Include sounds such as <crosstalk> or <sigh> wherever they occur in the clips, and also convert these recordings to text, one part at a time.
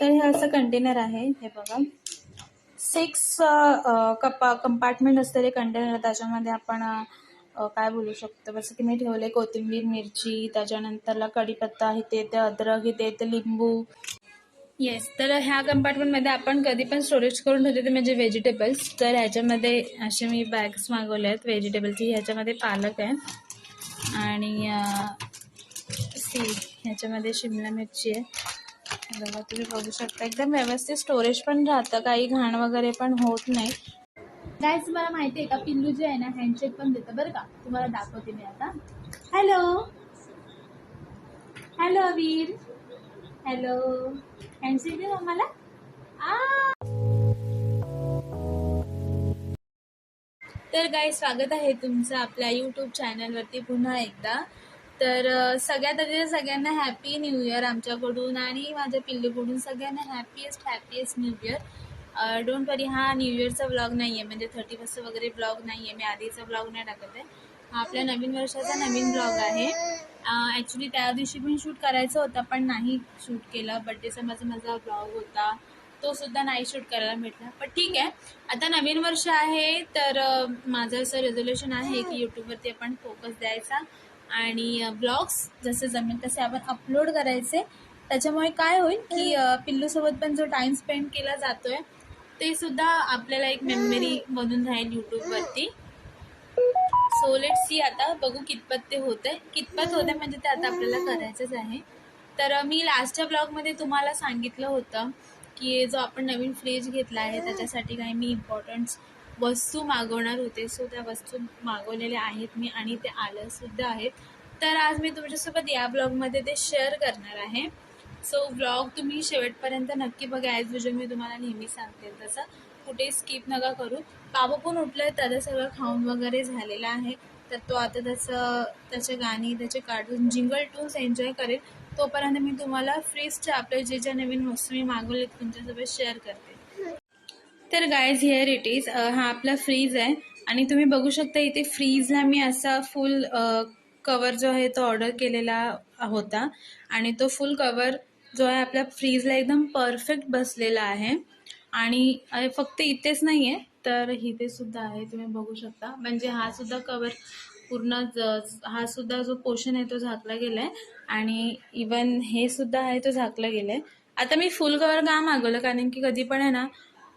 तर हे असं कंटेनर आहे हे बघा. सिक्स कपा कंपार्टमेंट असलेले कंटेनर त्याच्यामध्ये आपण काय बोलू शकतो? जसं की मी ठेवले कोथिंबीर मिरची त्याच्यानंतरला कढीपत्ता इथे येते अद्रक इथे येते लिंबू. येस तर ह्या कंपार्टमेंटमध्ये आपण कधी पण स्टोरेज करून ठेवले ते म्हणजे व्हेजिटेबल्स तर ह्याच्यामध्ये असे मी बॅग्स मागवले आहेत व्हेजिटेबलची ह्याच्यामध्ये पालक आहे आणि सी ह्याच्यामध्ये शिमला मिरची आहे. बघा तुम्ही बघू शकता. एकदम व्यवस्थित स्टोरेज पण राहतं. काही घाण वगैरे पण होत नाही. गाईज तुम्हाला माहिती आहे का? पिल्लू जे आहे ना हँडशेक पण देतं. बरं का? तुम्हाला दाखवते मी आता. Hello hello Avir hello handshake दे मला तर काय स्वागत आहे तुमचं आपल्या यूट्यूब चॅनलवरती पुन्हा एकदा. तर सगळ्यात आधी सगळ्यांना हॅपी न्यू इयर आमच्याकडून आणि माझ्या पिल्लूकडून सगळ्यांना happiest happiest new year don't worry हा न्यू इयरचा ब्लॉग नाही आहे म्हणजे थर्टी फर्स्ट वगैरे ब्लॉग नाही आहे मी आधीचा ब्लॉग नाही टाकत आहे. हा आपल्या नवीन वर्षाचा नवीन ब्लॉग आहे. ॲक्च्युली त्या दिवशी पण शूट करायचं होतं पण नाही शूट केलं. बड्डेचा माझा माझा ब्लॉग होता. तो सुद्धा नाही शूट करायला भेटला. पण ठीक आहे. आता नवीन वर्ष आहे तर माझं असं रेझोल्युशन आहे की यूट्यूबवरती आपण फोकस द्यायचा. आणि ब्लॉग्स जसे जमेल तसे आपण अपलोड करायचे. त्याच्यामुळे काय होईल की पिल्लूसोबत पण जो टाईम स्पेंड केला जातोय ते सुद्धा आपल्याला एक मेमरी बनून राहील यूट्यूबवरती सो लेट सी आता. बघू कितपत ते होतंय. कितपत होतंय म्हणजे ते आता आपल्याला करायचंच आहे. तर मी लास्टच्या ब्लॉगमध्ये तुम्हाला सांगितलं होतं की जो आपण नवीन फ्रीज घेतला आहे त्याच्यासाठी काही मी इम्पॉर्टंट वस्तू मागवणार होते. सो त्या वस्तू मागवलेल्या आहेत मी आणि ते आलं सुद्धा आहेत. तर आज मी तुमच्यासोबत या ब्लॉगमध्ये ते शेअर करणार आहे. सो ब्लॉग तुम्ही शेवटपर्यंत नक्की बघा. ॲज युजल मी तुम्हाला नेहमी सांगते तसं. कुठेही स्किप नका करू. बाबा पण उठलं त्याचं सगळं खाऊन वगैरे झालेलं आहे. तर तो आता त्याचं त्याचे गाणी त्याचे कार्टून जिंगल टून्स एन्जॉय करेल. तोपर्यंत मी तुम्हाला फ्रीजचे आपले जे ज्या नवीन वस्तू मी मागवले तुमच्यासोबत शेअर करते. तर गायज हिअर इट इज हा आपला फ्रीज आहे. आणि तुम्ही बघू शकता इथे फ्रीजला मी असा फुल कवर जो आहे तो ऑर्डर केलेला होता. आणि तो फुल कवर जो आहे आपल्या फ्रीजला एकदम परफेक्ट बसलेला आहे. आणि फक्त इथेच नाही आहे तर इथे सुद्धा आहे तुम्ही बघू शकता. म्हणजे हा सुद्धा कवर पूर्ण ज- हा सुद्धा जो पोर्शन आहे तो झाकला गेला आहे आणि इवन हे सुद्धा आहे तो झाकला गेला आहे आता मी फुल कवर का मागवलं? कारण की कधी पण आहे ना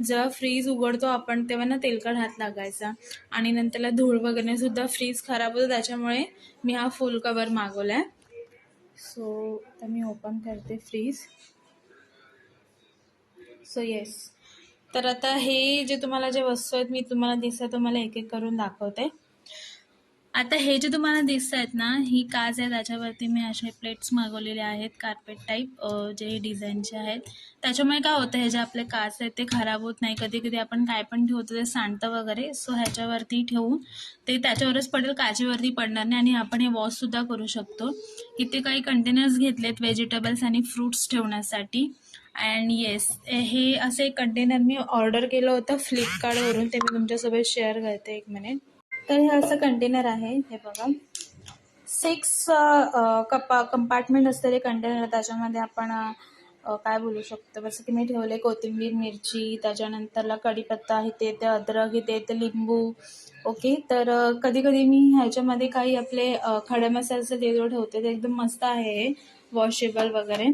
जेव्हा फ्रीज उघडतो आपण तेव्हा ना तेलकट हात लागायचा. आणि नंतरला धूळ वगैरे सुद्धा फ्रीज खराब होतो त्याच्यामुळे मी हा फुल कवर मागवला आहे सो तर मी ओपन करते फ्रीज सो येस तर आता हे जे तुम्हाला जे वस्तू आहेत मी तुम्हाला दिसतं तुम्हाला एक एक करून दाखवते. आता हे जे तुम्हाला दिसत आहेत ना ही काच आहे. त्याच्यावरती मी असे प्लेट्स मागवलेले आहेत कार्पेट टाईप जे डिझाईनचे आहेत. त्याच्यामुळे काय होतं हे जे आपले काच आहेत ते खराब होत नाही. कधी कधी आपण काय पण ठेवतो ते सांडतं वगैरे. सो ह्याच्यावरती ठेवून ते त्याच्यावरच पडेल काचेवरती पडणार नाही. आणि आपण हे वॉशसुद्धा करू शकतो. इथे काही कंटेनर्स घेतलेत व्हेजिटेबल्स आणि फ्रूट्स ठेवण्यासाठी. अँड येस हे असे एक कंटेनर मी ऑर्डर केलं होतं फ्लिपकार्टवरून ते मी तुमच्यासोबत शेअर करते एक मिनिट तर हे असं कंटेनर आहे हे बघा. सिक्स कपा कंपार्टमेंट असलेले कंटेनर त्याच्यामध्ये आपण काय बोलू शकतो? जसं की मी ठेवले कोथिंबीर मिरची त्याच्यानंतरला कढीपत्ता इथे येते अद्रक इथे येते लिंबू. ओके तर कधी कधी मी ह्याच्यामध्ये काही आपले खडे मसाल्याचं तेल ठेवते ते एकदम मस्त आहे वॉशेबल वगैरे.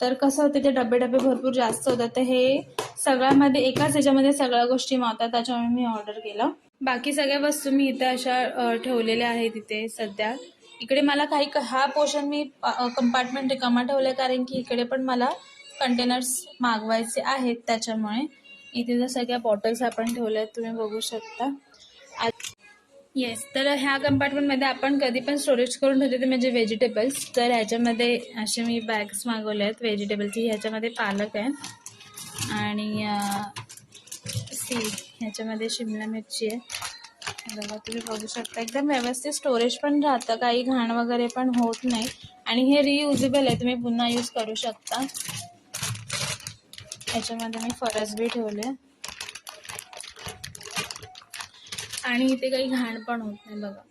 तर कसं होतं ते डबे डबे भरपूर जास्त होतात. तर हे सगळ्यामध्ये एकाच ह्याच्यामध्ये सगळ्या गोष्टी मावतात. त्याच्यामुळे मी ऑर्डर केलं. बाकी सगळ्या वस्तू मी इथे अशा ठेवलेल्या आहेत इथे सध्या. इकडे मला काही हा पोर्शन मी कंपार्टमेंट रिकामा ठेवलं कारण की इकडे पण मला कंटेनर्स मागवायचे आहेत त्याच्यामुळे. इथे जर सगळ्या बॉटल्स आपण ठेवल्या आहेत तुम्ही बघू शकता. येस तर ह्या कंपार्टमेंटमध्ये आपण कधी पण स्टोरेज करून ठेवते ते म्हणजे व्हेजिटेबल्स तर ह्याच्यामध्ये असे मी बॅग्स मागवले आहेत व्हेजिटेबलची ह्याच्यामध्ये पालक आहे आणि सी ह्याच्यामध्ये शिमला मिरची आहे. बघा तुम्ही बघू शकता. एकदम व्यवस्थित स्टोरेज पण राहतं. काही घाण वगैरे पण होत नाही. आणि हे रियुजेबल आहे. तुम्ही पुन्हा यूज करू शकता. ह्याच्यामध्ये मी फरस बी ठेवले. आणि इथे काही घाण पण होत नाही. बघा.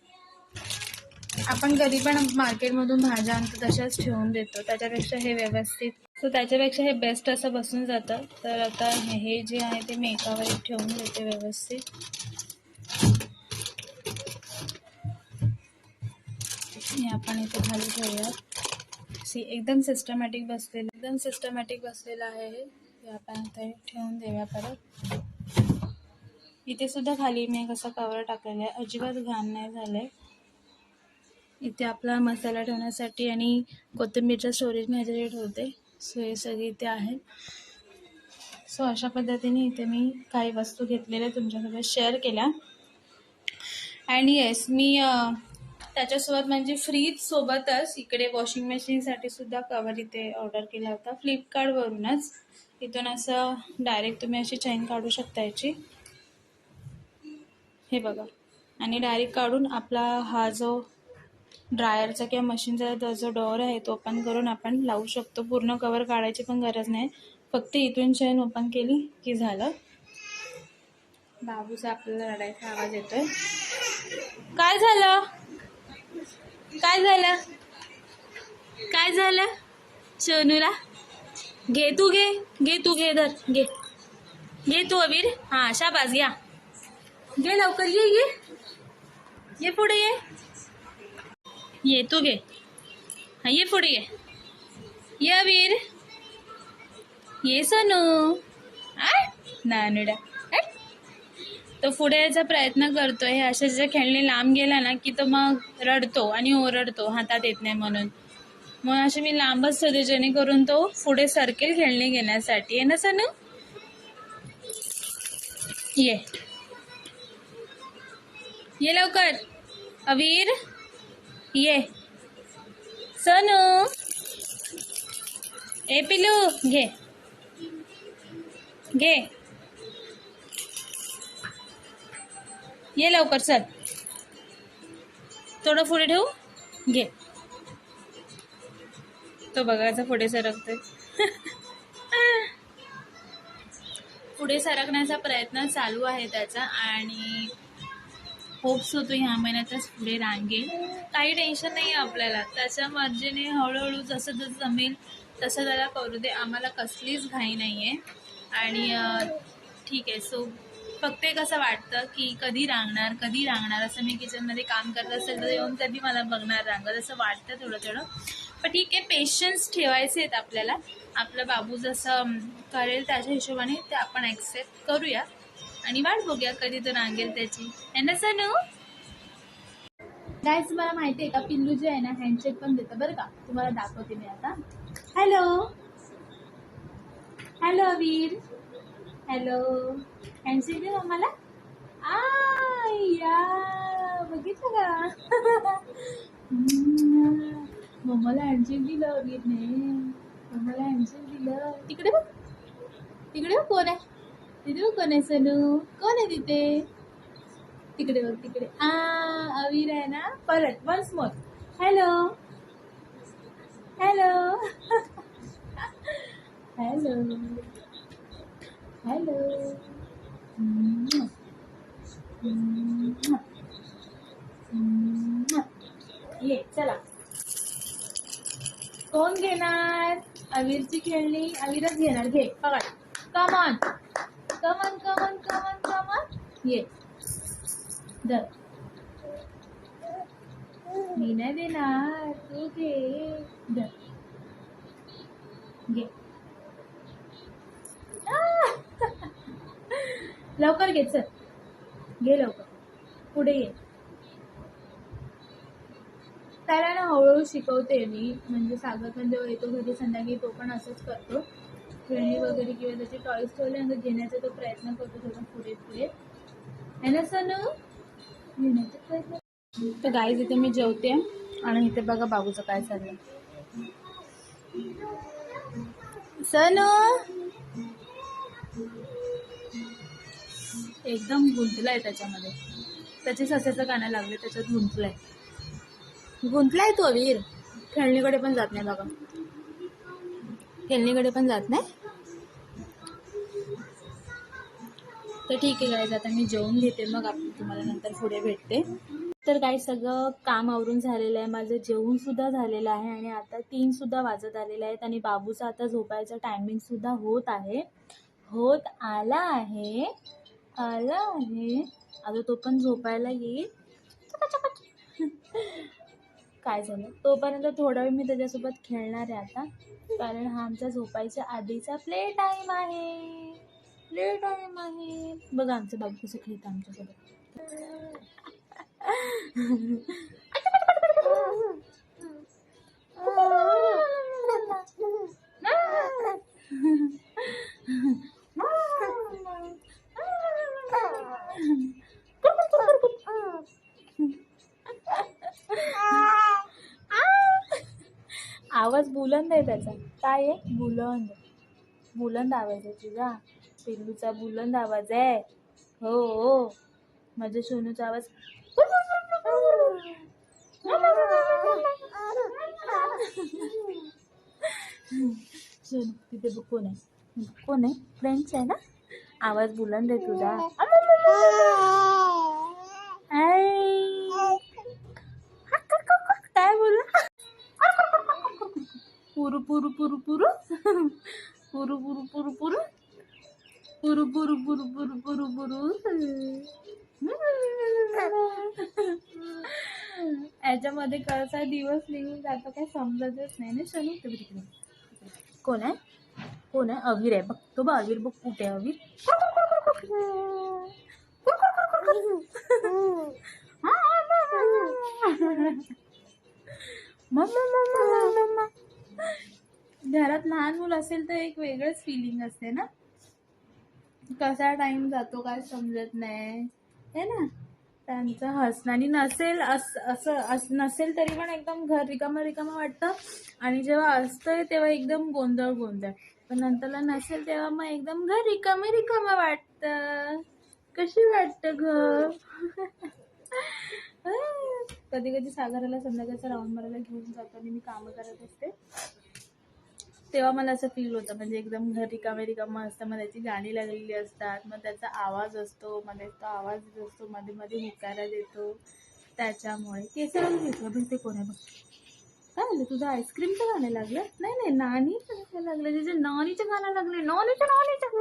आपण कधी पण मार्केटमधून भाज्या आणतो तशाच ठेवून देतो. त्याच्यापेक्षा हे व्यवस्थित सो त्याच्यापेक्षा हे बेस्ट असं बसून जातं. तर आता हे जे आहे ते मी एकावर एक ठेवून देते व्यवस्थित. हे आपण इथे खाली ठेवूयात. सी एकदम सिस्टमॅटिक बसलेलं एकदम सिस्टमॅटिक बसलेलं आहे हे. हे आपण आता हे ठेवून देऊया परत. इथे सुद्धा खाली मी कसं कवर टाकलेलं आहे. अजिबात घाण नाही झालं आहे इथे आपला मसाला ठेवण्यासाठी आणि कोथिंबीरच्या स्टोरेज मी ह्याच्यासाठी ठेवते. सो हे सगळे इथे आहे सो अशा पद्धतीने इथे मी काही वस्तू घेतलेल्या तुमच्यासोबत शेअर केल्या. अँड येस मी त्याच्यासोबत म्हणजे फ्रीजसोबतच इकडे वॉशिंग मशीनसाठी सुद्धा कवर इथे ऑर्डर केला होता. फ्लिपकार्टवरूनच इथून असं डायरेक्ट तुम्ही अशी चैन काढू शकता याची. हे बघा. आणि डायरेक्ट काढून आपला हा जो ड्रायरचा किंवा मशीनचा जो डोअर आहे तो ओपन करून आपण लावू शकतो. पूर्ण कवर काढायची पण गरज नाही. फक्त इथून चेन ओपन केली की झालं. बाबूचा आपल्याला रडायचा आवाज येतोय. काय झालं? काय झालं? काय झालं? सोनूला घे तू घे. घे तू घे धर. घे. घे तू अबीर. हां शाबास घ्या. घे लवकर. ये ये. ये पुढे ये. ये तू घे. हा ये पुढे ये ये वीर ये सनू. आय नानुडा. तो पुढे यायचा प्रयत्न करतो हे अशा ज्या खेळणे लांब गेला ना की तो मग रडतो आणि ओरडतो हातात येत नाही म्हणून. मग असे मी लांबच ठेवते जेणेकरून तो पुढे सरकेल खेळणे घेण्यासाठी. आहे ना सनू? ये. ये लवकर. अवीर ये। सनू। ए पिलू घे। घे। ये लवकर चल। थोडं पुढे ठेवू? घे. तो बघायचा पुढे सरकतोय. <laughs> पुढे सरकण्याचा प्रयत्न चालू आहे त्याचा आणि होप्स होतो ह्या महिन्यातच पुढे रांगेल. काही टेन्शन नाही आहे आपल्याला. त्याच्या मर्जीने हळूहळू जसं जसं जमेल तसं त्याला करू दे. आम्हाला कसलीच घाई नाही आहे आणि ठीक आहे. सो फक्त एक असं वाटतं की कधी रांगणार कधी रांगणार? असं मी किचनमध्ये काम करत असेल तर येऊन कधी मला बघणार रांगत? असं वाटतं थोडं थोडं. पण ठीक आहे पेशन्स ठेवायचे आहेत आपल्याला. आपलं बाबू जसं करेल त्याच्या हिशोबाने ते आपण ॲक्सेप्ट करूया. आणि वाट बघूया कधी तो रांगेल त्याची. है ना सनू? काय तुम्हाला माहिती आहे का? पिल्लू जे आहे ना हँडशेक पण देतं बरं का? तुम्हाला दाखवते मी आता. Hello hello Avir hello handshake दे आम्हाला. आ या बघितलं का? <laughs> मम्माला हँडशेक दिलं अवीरने मम्माला हँडशेक दिलं. तिकडे बघ. तिकडे बघ कोण आहे? तिथे कोण आहे सनू? कोण आहे तिथे? तिकडे बघ तिकडे. आ अवीर आहे ना? परत once more hello hello hello hello ये चला. कोण घेणार? अवीरची खेळणी? अवीरच घेणार. घे पकड. कमॉन कमन कमन कमन कमन ये धर मी नाही देणार तू घे धर घे लवकर घे चल घे लवकर पुढे ये. त्याला ना हळूहळू शिकवते मी. म्हणजे सागर पण जेव्हा येतो घरी संध्याकाळी तो पण असंच करतो. खेळणी वगैरे किंवा त्याचे टॉईस ठेवल्यानंतर घेण्याचा तो प्रयत्न करतो थोडं पुढे पुढे. है ना सनू? घेण्याचा प्रयत्न तर गाईज इथे मी जेवते. आणि इथे बघा बाबूचं काय चाललंय. सनू? एकदम गुंतलाय त्याच्यामध्ये. त्याचे सस्याचं गाणं लागले त्याच्यात गुंतलाय. गुंतलाय तो वीर खेळणीकडे पण जात नाही बघा. खेळणीकडे पण जात नाही? तर ठीक आहे गाईज आता मी जेवून घेते मग आपण तुम्हाला नंतर पुढे भेटते. तर काही सगळं काम आवरून झालेलं आहे माझं जेवण सुद्धा झालेलं आहे आणि आता तीन सुद्धा वाजत आलेले आहेत आणि बाबूचा आता झोपायचा टायमिंग सुद्धा होत आहे. होत आला आहे आला आहे. आता तो पण झोपायला येईल. काय झालं? तोपर्यंत थोडा वेळ मी त्याच्यासोबत खेळणार आहे आता कारण हा आमचा झोपायच्या आधीचा प्ले टाईम आहे. प्ले टाईम आहे बघा आमचं बाबू कसं खेळतं आमच्यासोबत आवाज बुलंद आहे त्याचा काय आहे बुलंद बुलंद आवाज आहे तुझा पिल्लूचा बुलंद आवाज आहे. हो हो. माझ्या सोनूचा आवाज सोनू तिथे बघ कोण आहे? कोण आहे? फ्रेंड्स आहे ना? आवाज बुलंद आहे तुझा. काय बोला पुरू पुरू पुरू पुरू. पुरू पुरू पुरू पुरू. पुरू पुरू पुरू पुरू पुरू पुरू याच्यामध्ये कसा दिवस निघून जातो काय समजतच नाही. ना शनू तिकडे तिकडे. कोण आहे? कोण आहे? अवीर आहे. बघ तो बघ अवीर बघ कुठे आहे अवीर? घरात लहान मुलं असेल तर एक वेगळंच फिलिंग असते ना? कसा टाइम जातो काय समजत नाही. है ना? त्यांचं हसणं. आणि नसेल अस असं अस नसेल तरी पण एकदम घर रिकामं रिकामं वाटतं. आणि जेव्हा असतंय तेव्हा एकदम गोंधळ गोंधळ. पण नंतरला नसेल तेव्हा मग एकदम घर रिकामं रिकामं वाटतं. कशी वाटतं घर <laughs> कधी कधी सागराला संध्याकाळचा राऊंड मारायला घेऊन जातो आणि मी कामं करत असते. तेव्हा मला असं फील होतं. म्हणजे एकदम घर रिकामे रिकामा असतं. मग त्याची गाणी लागलेली असतात. मग त्याचा आवाज असतो. मध्ये तो आवाज येत असतो. मध्ये मध्ये हुकारा देतो. त्याच्यामुळे केसरच घेतलं. पण ते कोण बघ काय झालं? तुझं आईस्क्रीमचं गाणं लागलं? नाही नाही. नानीचं गाणं लागलं. तिचे नानीचं गाणं लागले. नॉनीचं नॉनीचं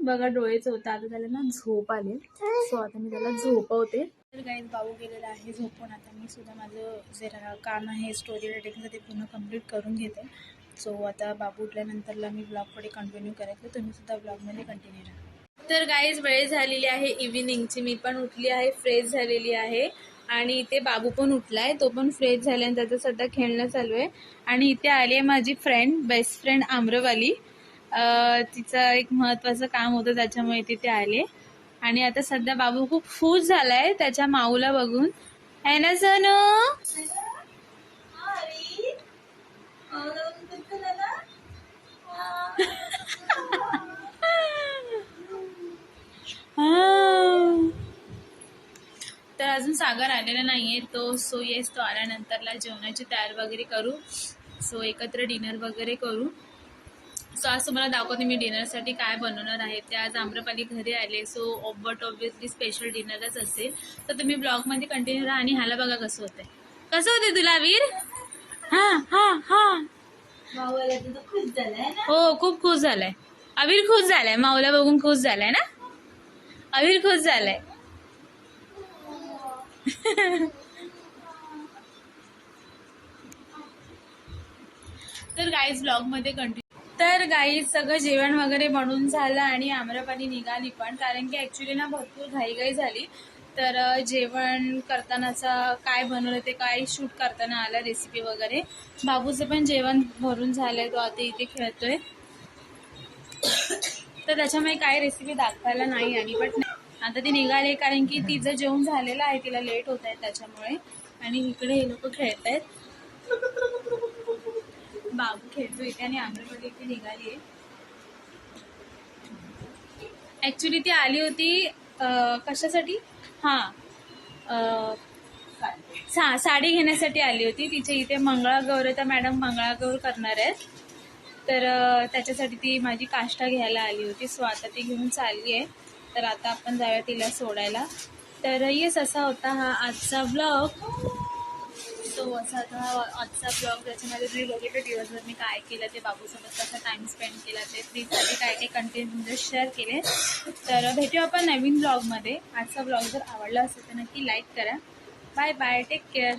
बघा डोळेच होतं आता त्याला ना झोप आले. सो आता मी त्याला झोपवते. तर गाईज बाबू गेलेला आहे झोपून. आता मी सुद्धा माझं जे रा- काम आहे स्टोरी रायटिंगचं ते पूर्ण कंप्लीट करून घेते. सो आता बाबू उठल्यानंतरला मी ब्लॉगकडे कंटिन्यू करायचं. तुम्ही सुद्धा ब्लॉगमध्ये कंटिन्यू राहा. तर गाईज वेळ झालेली आहे इव्हिनिंगची मी पण उठली आहे फ्रेश झालेली आहे. आणि इथे बाबू पण उठला आहे तो पण फ्रेश झाला आणि त्याचं सध्या खेळणं चालू आहे. आणि इथे आली आहे माझी फ्रेंड बेस्ट फ्रेंड आम्रवाली. तिचं एक महत्त्वाचं काम होतं त्याच्यामुळे तिथे आले आणि आता सध्या बाबू खूप खुश झालाय त्याच्या माऊला बघून. आहे ना जण <laughs> तर अजून सागर आलेला नाहीये. तो सो येस तो आल्यानंतरला जेवणाची तयार वगैरे करू. सो एकत्र डिनर वगैरे करू. सो आज तुम्हाला दाखवते मी डिनरसाठी काय बनवणार आहे. ते आज आम्रपाली घरी आले. सो बट ऑब्विसली स्पेशल डिनरच असेल. तर तुम्ही ब्लॉगमध्ये कंटिन्यू राहा आणि ह्याला बघा कसं होतंय. कसं होते तुला वीर? हा हा हा. हो खूप खुश झालाय. अवीर खुश झालाय. माऊला बघून खुश झालाय ना? अवीर खुश झालाय. <laughs> तर गाईज ब्लॉगमध्ये कंटिन्यू तर गाई सगळं जेवण वगैरे बनून झालं आणि आम्रपाली निघाली पण. कारण की ॲक्च्युली ना भरपूर घाईघाई झाली. तर जेवण करतानाचा काय बनवलं ते काय शूट करताना आलं रेसिपी वगैरे. बाबूचं पण जेवण भरून झालंय तो आता इथे खेळतोय. तर त्याच्यामुळे काय रेसिपी दाखवायला नाही आली बट आता ती निघाली कारण की तिचं जेवण झालेलं आहे तिला लेट होत आहे त्याच्यामुळे. आणि इकडे हे लोक खेळत आहेत बाबू खेळतो इथे आणि आम्रपाली इथे निघाली आहे ॲक्च्युली ती आली होती अं, कशासाठी? हां सा साडी घेण्यासाठी आली होती. तिच्या इथे मंगळागौर तर मॅडम मंगळागौर करणार आहेत. तर अं, त्याच्यासाठी ती माझी काष्टा घ्यायला आली होती. सो आता ती घेऊन चालली आहे. तर आता आपण जाऊया तिला सोडायला. तर येस असा होता हा आजचा ब्लॉग सो असा आता आजचा ब्लॉग त्याच्यामध्ये तुम्ही बघितलं दिवसभर मी काय केलं ते बाबूसोबत कसा टाईम स्पेंड केला ते. फ्रीजसाठी काय काय कंटेंट म्हणजे शेअर केले. तर भेटूया आपण नवीन ब्लॉगमध्ये आजचा ब्लॉग जर आवडला असेल तर नक्की लाईक करा. Bye bye take care